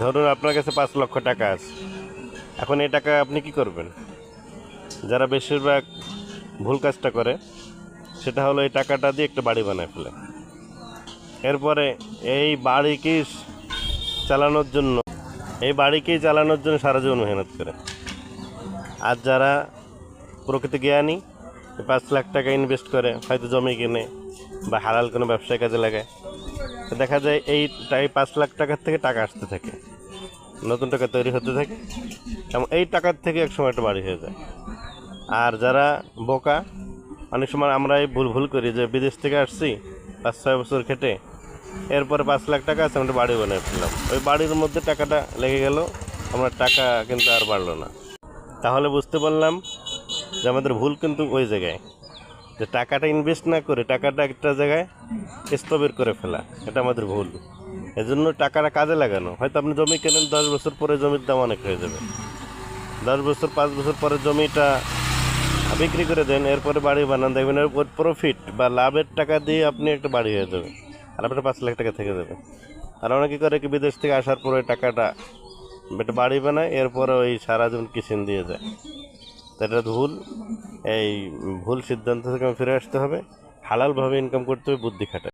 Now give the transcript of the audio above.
ধরুন আপনার কাছে পাঁচ লক্ষ টাকা আছে। এখন এই টাকা আপনি কি করবেন? যারা বেশিরভাগ ভুল কাজটা করে, সেটা হলো এই টাকাটা দিয়ে একটা বাড়ি বানায় ফেলে। এরপরে এই বাড়িকে চালানোর জন্য, এই বাড়িকেই চালানোর জন্য সারা জীবন মেহনত করে। আর যারা প্রকৃতি জ্ঞানী পাঁচ লাখ টাকা ইনভেস্ট করে, হয়তো জমি কিনে বা হালাল কোনো ব্যবসায় কাজে লাগায় তো দেখা যায় এই এই পাঁচ লাখ টাকার থেকে টাকা আসতে থাকে। নতুন টাকা তৈরি হতে থাকে এবং এই টাকার থেকে এক সময় একটা বাড়ি হয়ে যায়। আর যারা বোকা, অনেক সময় আমরা এই ভুল ভুল করি যে বিদেশ থেকে আসছি পাঁচ, ছয় বছর খেটে, এরপরে পাঁচ লাখ টাকা আছে, আমরা বাড়ি বানিয়ে ফেললাম। ওই বাড়ির মধ্যে টাকাটা লেগে গেল, আমরা টাকা কিন্তু আর বাড়লো না। তাহলে বুঝতে পারলাম যে আমাদের ভুল কিন্তু ওই জায়গায়। যে টাকাটা ইনভেস্ট না করে টাকাটা একটা জায়গায় স্থবির করে ফেলা, এটা আমাদের ভুল। এজন্য টাকাটা কাজে লাগানো। হয়তো আপনি জমি কেনেন, দশ বছর পরে জমির দাম অনেক হয়ে যাবে। দশ বছর, পাঁচ বছর পরে জমিটা বিক্রি করে দেন, এরপরে বাড়ি বানান, দেখবেন এর প্রফিট বা লাভের টাকা দিয়ে আপনি একটা বাড়ি হয়ে যাবে আর আপনার পাঁচ লাখ টাকা থেকে যাবে। আর অনেকে করে কি, বিদেশ থেকে আসার পরে টাকাটা একটা বাড়ি বানায়, এরপরে ওই সারা জীবন কিচেন দিয়ে যায়। এটা ভুল, এই ভুল সিদ্ধান্ত থেকে ফিরে আসতে হবে। হালালভাবে ইনকাম করতে হবে, বুদ্ধি খাটায়